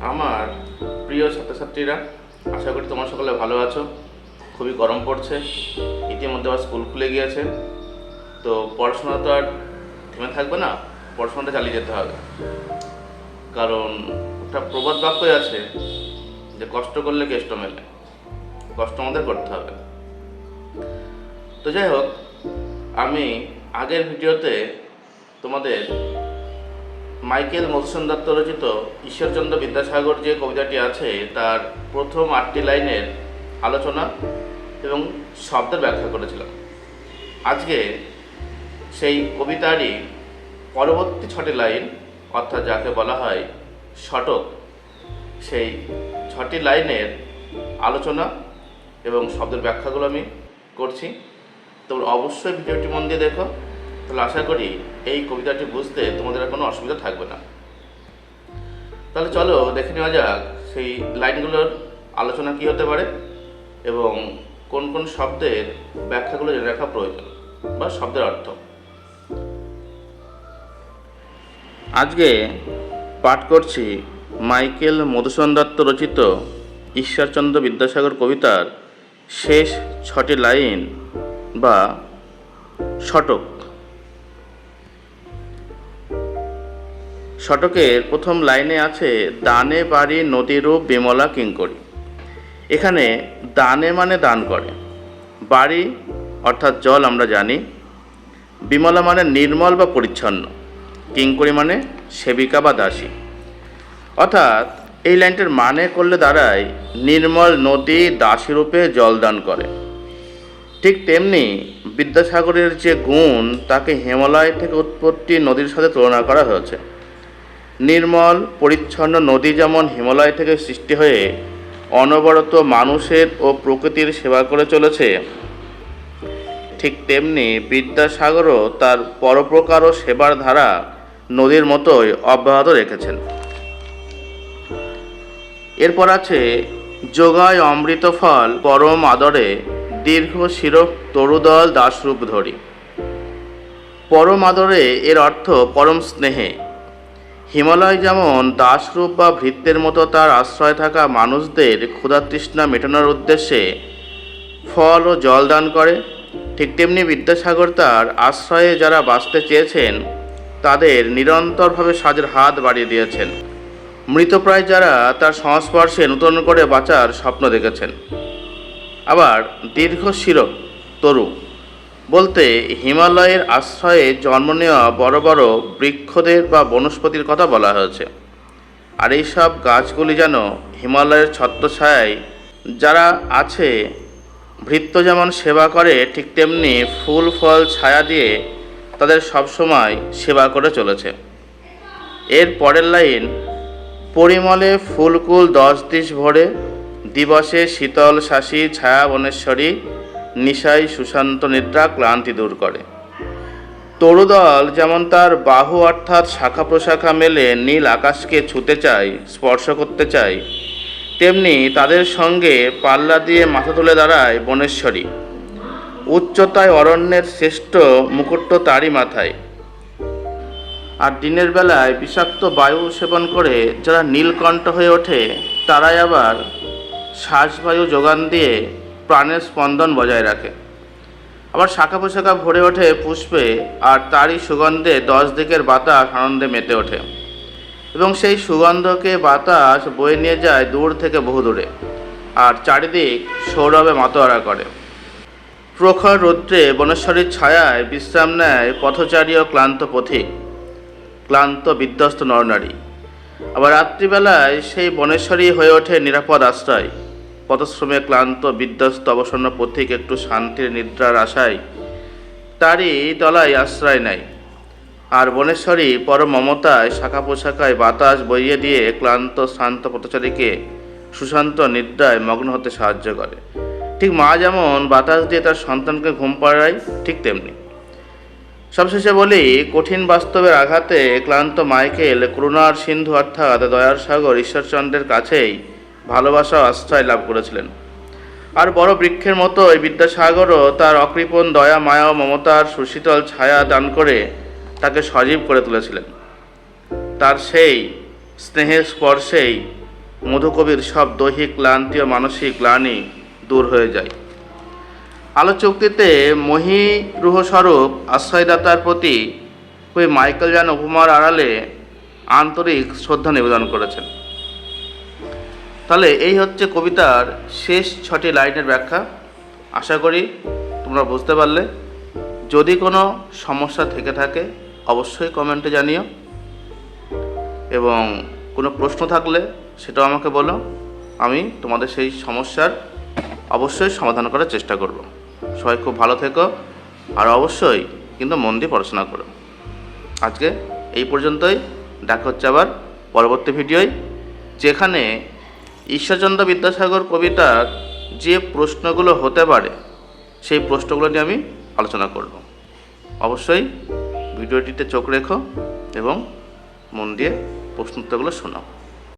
আমার প্রিয় ছাত্রছাত্রীরা, আশা করি তোমার সকলে ভালো আছো। খুবই গরম পড়ছে, ইতিমধ্যে আবার স্কুল খুলে গিয়েছে। তো পড়াশোনা তো আর থেমে থাকবে না, পড়াশোনাটা চালিয়ে যেতে হবে। কারণ একটা প্রবাদ বাক্যই আছে যে, কষ্ট করলে কেষ্ট মেলে, কষ্ট আমাদের করতে হবে। তো যাই হোক, আমি আগের ভিডিওতে তোমাদের মাইকেল মধুসূদন দত্ত রচিত ঈশ্বরচন্দ্র বিদ্যাসাগর যে কবিতাটি আছে, তার প্রথম আটটি লাইনের আলোচনা এবং শব্দের ব্যাখ্যা করেছিলাম। আজকে সেই কবিতারই পরবর্তী ছটি লাইন, অর্থাৎ যাকে বলা হয় শটক সেই ছটি লাইনের আলোচনা এবং শব্দের ব্যাখ্যাগুলো আমি করছি। তোমরা অবশ্যই ভিডিওটি মন দিয়ে দেখো। তাহলে আশা করি এই কবিতাটি বুঝতে তোমাদের আর কোনো অসুবিধা থাকবে না। তাহলে চলো দেখে নেওয়া যাক সেই লাইনগুলোর আলোচনা কী হতে পারে এবং কোন কোন শব্দের ব্যাখ্যাগুলো জেনে রাখা প্রয়োজন বা শব্দের অর্থ। আজকে পাঠ করছি মাইকেল মধুসূদন দত্ত রচিত ঈশ্বরচন্দ্র বিদ্যাসাগর কবিতার শেষ ছটি লাইন বা শটক শটকের প্রথম লাইনে আছে, দানে বাড়ি নদীরূপ বিমলা কিঙ্করি। এখানে দানে মানে দান করে। বাড়ি, অর্থাৎ জল আমরা জানি, বিমলা মানে নির্মল বা পরিচ্ছন্ন। কিঙ্করি মানে সেবিকা বা দাসী। অর্থাৎ এই লাইনটির মানে করলে দাঁড়ায়, নির্মল নদী দাসী রূপে জল দান করে। ঠিক তেমনি বিদ্যাসাগরের যে গুণ, তাকে হিমালয় থেকে উৎপত্তি নদীর সাথে তুলনা করা হয়েছে। নির্মল, পরিচ্ছন্ন নদী যেমন হিমালয় থেকে সৃষ্টি হয়ে অনবরত মানুষের ও প্রকৃতির সেবা করে চলেছে, ঠিক তেমনি বিদ্যাসাগরও তার পরপ্রকার ও সেবার ধারা নদীর মতোই অব্যাহত রেখেছেন। এরপর আছে যোগায় অমৃত ফল, পরম আদরে দীর্ঘ শিরক তরুদল, দাসরূপ ধরি। পরম আদরে এর অর্থ পরম স্নেহে। হিমালয় যেমন দাসরূপ বা ভৃত্যের মতো তার আশ্রয় থাকা মানুষদের ক্ষুধাতৃষ্ণা মেটানোর উদ্দেশ্যে ফল ও জল দান করে, ঠিক তেমনি বিদ্যাসাগর তার আশ্রয়ে যারা বাঁচতে চেয়েছেন, তাদের নিরন্তরভাবে সাজের হাত বাড়িয়ে দিয়েছেন। মৃতপ্রায় যারা তার সংস্পর্শে নূতন করে বাঁচার স্বপ্ন দেখেছেন। আবার দীর্ঘ শির তরু বলতে হিমালয়ের আশ্রয়ে জন্ম নেওয়া বড় বড় বৃক্ষদের বা বনস্পতির কথা বলা হয়েছে। আর এই সব গাছগুলি যেন হিমালয়ের ছত্রছায়ায় যারা আছে, ভৃত্য যেমন সেবা করে, ঠিক তেমনি ফুল, ফল, ছায়া দিয়ে তাদের সবসময় সেবা করে চলেছে। এর পরের লাইন, পরিমলে ফুলকুল দশ দিশ ভরে, দিবসে শীতল শাসী ছায়া বনেশ্বরী নিশাই সুশান্ত নিদ্রা ক্লান্তি দূর করে। তরুদল যেমন তার বাহু অর্থাৎ শাখা প্রশাখা মেলে নীল আকাশকে ছুতে চায়, স্পর্শ করতে চায়, তেমনি তাদের সঙ্গে পাল্লা দিয়ে মাথা তুলে দাঁড়ায় বনেশ্বরী। উচ্চতায় অরণ্যের শ্রেষ্ঠ মুকুট্ট তারই মাথায়। আর দিনের বেলায় বিষাক্ত বায়ু সেবন করে যারা নীলকণ্ঠ হয়ে ওঠে, তারাই আবার শ্বাসবায়ু যোগান দিয়ে প্রাণের স্পন্দন বজায় রাখে। আবার শাখা পোশাখা ভরে ওঠে পুষ্পে আর তারই সুগন্ধে দশ দিকের বাতাস আনন্দে মেতে ওঠে। এবং সেই সুগন্ধকে বাতাস বয়ে নিয়ে যায় দূর থেকে বহু দূরে আর চারিদিক সৌরভে মাতোয়ারা করে। প্রখর রৌদ্রে বনেশ্বরীর ছায়ায় বিশ্রাম নেয় পথচারী ও ক্লান্ত পথিক, ক্লান্ত বিধ্বস্ত নরনারী আবার রাত্রিবেলায় সেই বনেশ্বরী হয়ে ওঠে নিরাপদ আশ্রয়। পথশ্রমে ক্লান্ত, বিধ্বস্ত, অবসন্ন পথিক, একটু শান্তির নিদ্রার আশায় তারই তলায় আশ্রয় নেয় আর বনেশ্বরী পরম মমতায় শাখা পোশাকায় বাতাস বইয়ে দিয়ে ক্লান্ত শ্রান্ত পথচারীকে সুশান্ত নিদ্রায় মগ্ন হতে সাহায্য করে। ঠিক মা যেমন বাতাস দিয়ে তার সন্তানকে ঘুম পাড়ায়, ঠিক তেমনি। সবশেষে বলি, কঠিন বাস্তবের আঘাতে ক্লান্ত মাইকেল করুণার সিন্ধু অর্থাৎ দয়ার সাগর ঈশ্বরচন্দ্রের কাছেই ভালোবাসা আশ্রয় লাভ করেছিলেন। আর বড় বৃক্ষের মতো এই বিদ্যাসাগরও তার অকৃপণ দয়া, মায়া মমতার সুশীতল ছায়া দান করে তাকে সজীব করে তুলেছিলেন। তার সেই স্নেহের স্পর্শেই মধুকবির সব দৈহিক ক্লান্তি ও মানসিক গ্লানি দূর হয়ে যায়। আলোচক্তিতে মহিরুহ স্বরূপ আশ্রয়দাতার প্রতি কবি মাইকেল জান উপমার আড়ালে আন্তরিক শ্রদ্ধা নিবেদন করেছেন। তাহলে এই হচ্ছে কবিতার শেষ ছটি লাইনের ব্যাখ্যা। আশা করি তোমরা বুঝতে পারলে। যদি কোনো সমস্যা থেকে থাকে, অবশ্যই কমেন্টে জানিও। এবং কোনো প্রশ্ন থাকলে সেটাও আমাকে বলো। আমি তোমাদের সেই সমস্যার অবশ্যই সমাধান করার চেষ্টা করব। সবাই খুব ভালো থেকো। আর অবশ্যই কিন্তু মন দিয়ে পড়াশোনা করো। আজকে এই পর্যন্তই। দেখা হচ্ছে আবার পরবর্তী ভিডিওয়। যেখানে ঈশ্বরচন্দ্র বিদ্যাসাগর কবিতার যে প্রশ্নগুলো হতে পারে, সেই প্রশ্নগুলো নিয়ে আমি আলোচনা করব। অবশ্যই ভিডিওটিতে চোখ রেখো এবং মন দিয়ে প্রশ্নোত্তরগুলো শোনাও।